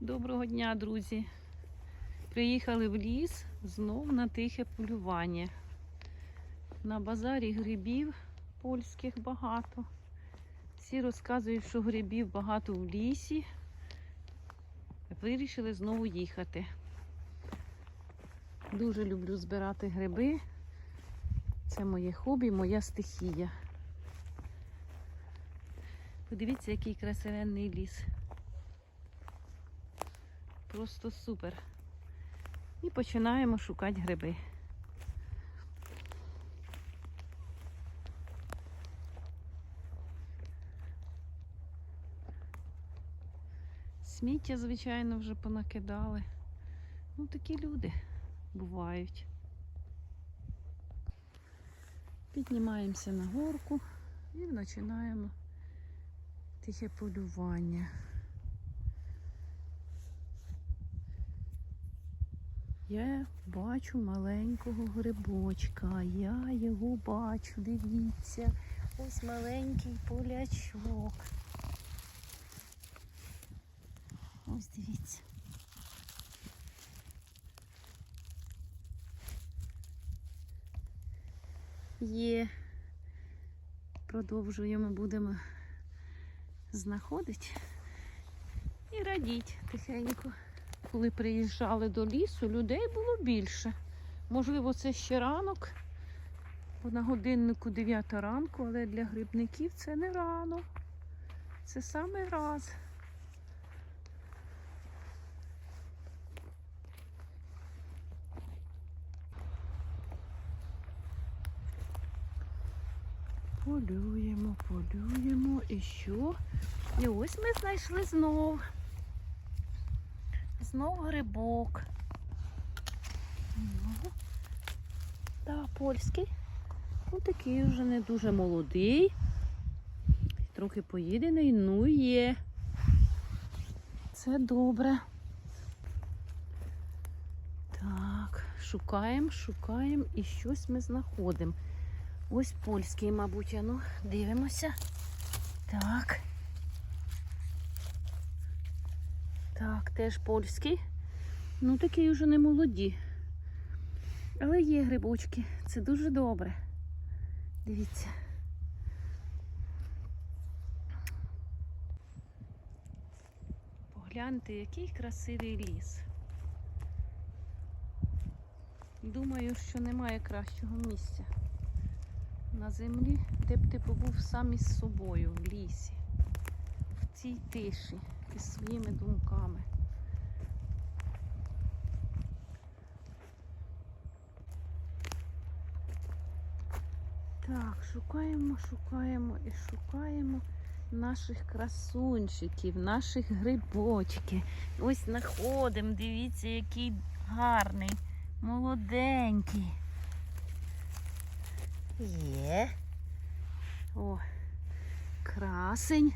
Доброго дня, друзі. Приїхали в ліс знов на тихе полювання. На базарі грибів польських багато. Всі розказують, що грибів багато в лісі. Вирішили знову їхати. Дуже люблю збирати гриби. Це моє хобі, моя стихія. Подивіться, який красивенний ліс. Просто супер. І починаємо шукати гриби. Сміття, звичайно, вже понакидали. Ну, такі люди бувають. Піднімаємося на горку і починаємо тихе полювання. Я бачу маленького грибочка. Я його бачу, дивіться. Ось маленький полячок. Ось дивіться. Є. Продовжуємо, будемо знаходити і радіти тихенько. Коли приїжджали до лісу, людей було більше. Можливо, це ще ранок, бо на годиннику 9 ранку, але для грибників це не рано. Це саме раз. Полюємо, полюємо і що? І ось ми знайшли знов. Знов грибок. Ну, та польський. Ну такий вже не дуже молодий. Трохи поїдений, ну є. Це добре. Так, шукаємо, шукаємо і щось ми знаходимо. Ось польський, мабуть, ну, дивимося. Так. Так, теж польський. Ну, такі вже не молоді. Але є грибочки. Це дуже добре. Дивіться. Погляньте, який красивий ліс. Думаю, що немає кращого місця на землі, де б ти побув сам із собою в лісі, в цій тиші із своїми думками. Так, шукаємо, шукаємо і шукаємо наших красунчиків, наших грибочки. Ось знаходимо, дивіться, який гарний, молоденький. Є. О, красень.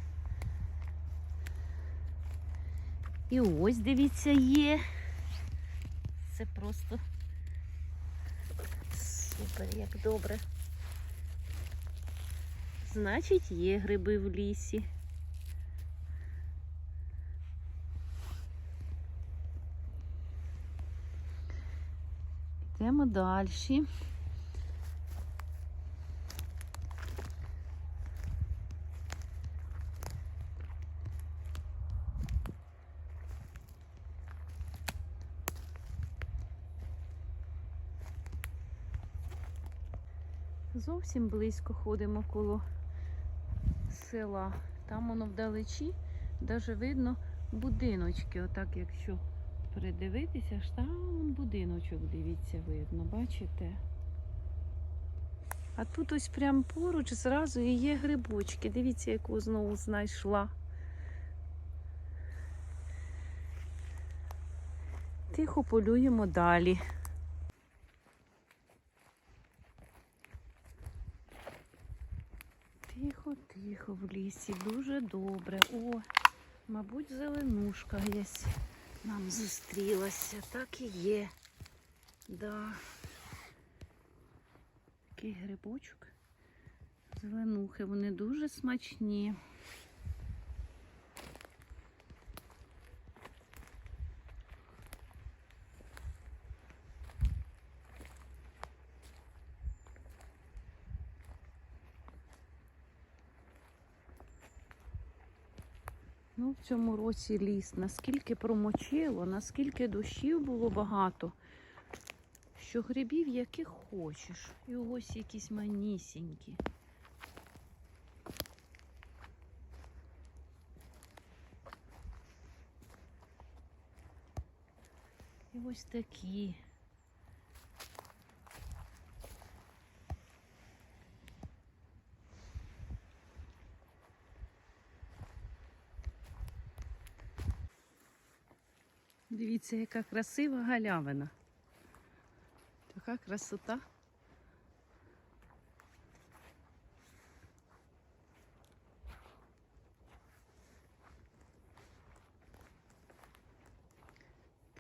І ось, дивіться, є. Це просто супер, як добре. Значить, є гриби в лісі. Йдемо далі. Зовсім близько ходимо коло села. Там воно вдалечі, навіть видно будиночки. Отак, якщо придивитися, ж там будиночок, дивіться, видно, бачите? А тут ось прямо поруч зразу і є грибочки. Дивіться, яку знову знайшла. Тихо полюємо далі. Тихо, тихо в лісі, дуже добре. О, мабуть, зеленушка десь нам зустрілася. Так і є. Да. Такий грибочок. Зеленухи, вони дуже смачні. Ну, в цьому році ліс наскільки промочило, наскільки дощів було багато, що грибів яких хочеш. І ось якісь манісінькі. І ось такі. Дивіться, яка красива галявина. Така красота.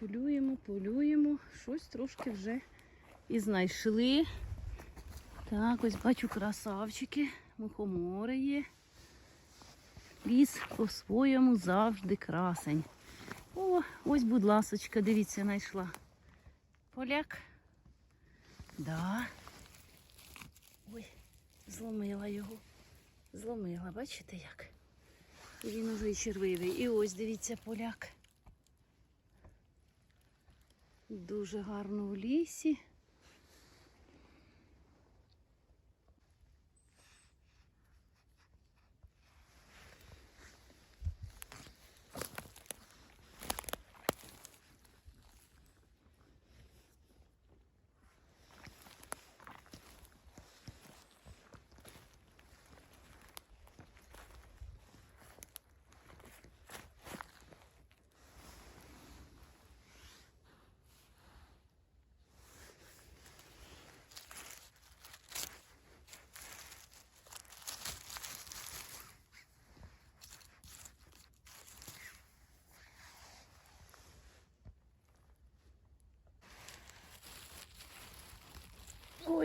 Полюємо, полюємо. Щось трошки вже і знайшли. Так, ось бачу красавчики, мухомори є. Ліс по-своєму завжди красень. О, ось, будь ласочка, дивіться, знайшла. Поляк. Да. Ой, зломила його. Зломила, бачите як? Він уже і червивий. І ось дивіться поляк. Дуже гарно в лісі.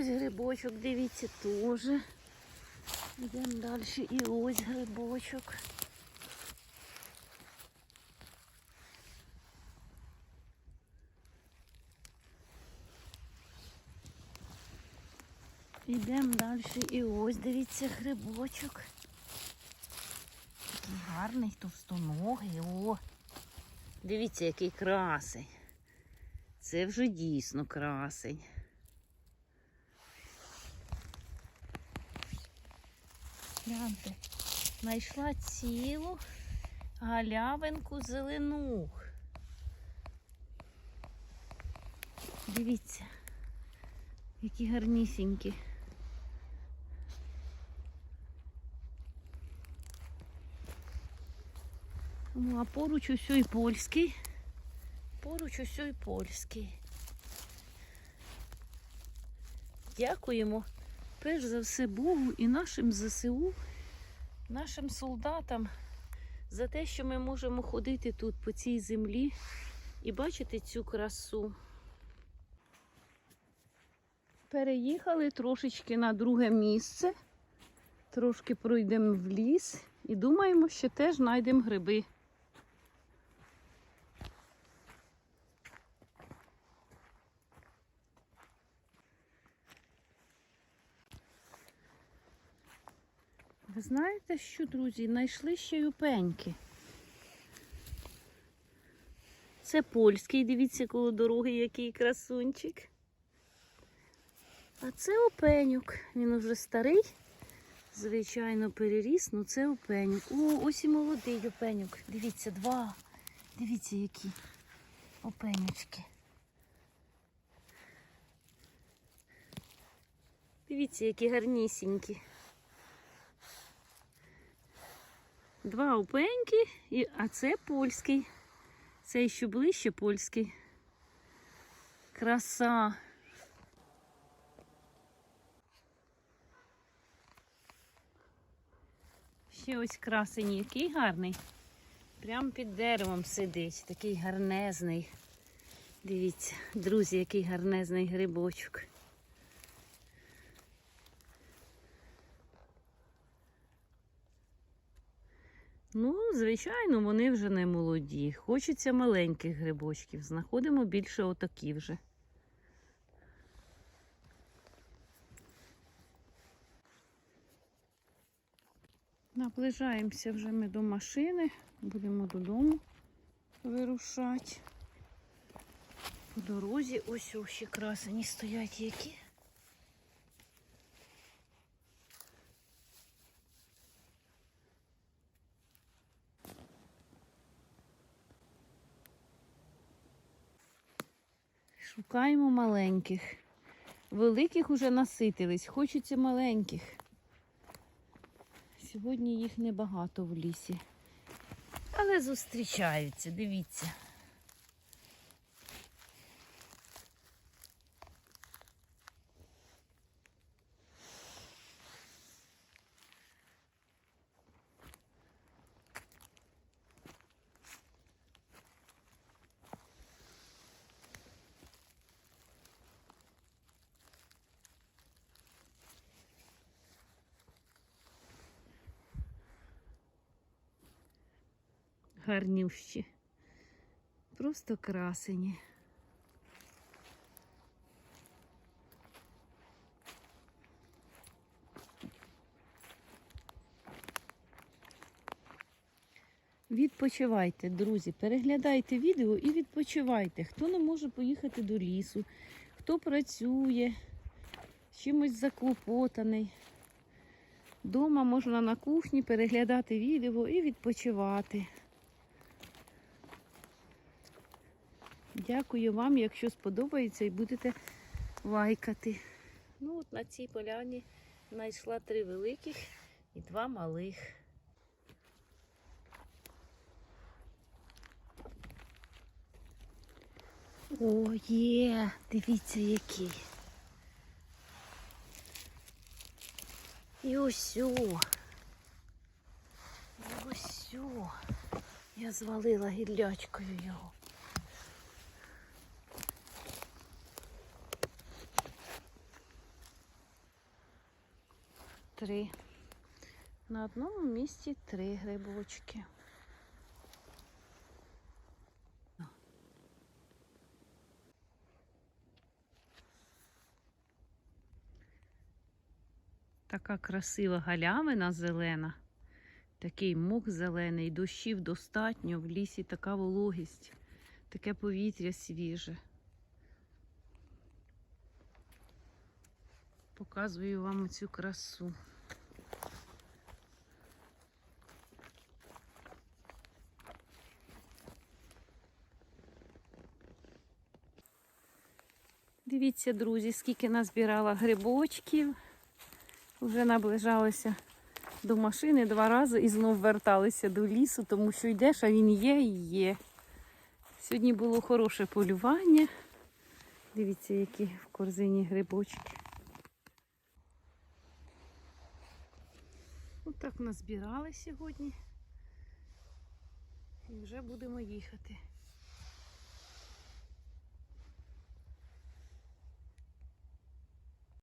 Ось грибочок, дивіться, теж. Йдемо далі. І ось грибочок. Йдемо далі. І ось дивіться грибочок. Такий гарний, товстоногий. О! Дивіться, який красень. Це вже дійсно красень. Гляньте, знайшла цілу галявинку зеленух. Дивіться, які гарнісінькі. Ну, а поруч усьо і польський. Поруч усьо і польський. Дякуємо перш за все Богу і нашим ЗСУ, нашим солдатам за те, що ми можемо ходити тут по цій землі і бачити цю красу. Переїхали трошечки на друге місце, трошки пройдемо в ліс і думаємо, що теж знайдемо гриби. Ви знаєте що, друзі? Знайшли ще й опеньки. Це польський, дивіться, коло дороги, який красунчик. А це опенюк. Він вже старий, звичайно, переріс, але це опенюк. О, ось і молодий опенюк. Дивіться, два. Дивіться, які опенючки. Дивіться, які гарнісінькі. Два опеньки, а це польський. Це ще ближче польський. Краса. Ще ось красень, який гарний. Прямо під деревом сидить, такий гарнезний. Дивіться, друзі, який гарнезний грибочок. Ну, звичайно, вони вже не молоді. Хочеться маленьких грибочків. Знаходимо більше отакі вже. Наближаємося вже ми до машини, будемо додому вирушати. По дорозі ось ще красені стоять які. Шукаємо маленьких. Великих уже наситились, хочеться маленьких. Сьогодні їх небагато в лісі. Але зустрічаються, дивіться. Гарнющі. Просто красені. Відпочивайте, друзі, переглядайте відео і відпочивайте. Хто не може поїхати до лісу, хто працює, чимось заклопотаний. Дома можна на кухні переглядати відео і відпочивати. Дякую вам, якщо сподобається і будете лайкати. Ну от на цій поляні знайшла три великих і два малих. О, є, дивіться який. І ось. І ось. Я звалила гіллячкою його. Три. На одному місці три грибочки. Така красива галявина зелена, такий мох зелений, дощів достатньо, в лісі така вологість, таке повітря свіже. Показую вам цю красу. Дивіться, друзі, скільки назбирала грибочків. Вже наближалися до машини два рази і знов верталися до лісу, тому що йдеш, а він є і є. Сьогодні було хороше полювання. Дивіться, які в корзині грибочки. Отак назбирали сьогодні. І вже будемо їхати.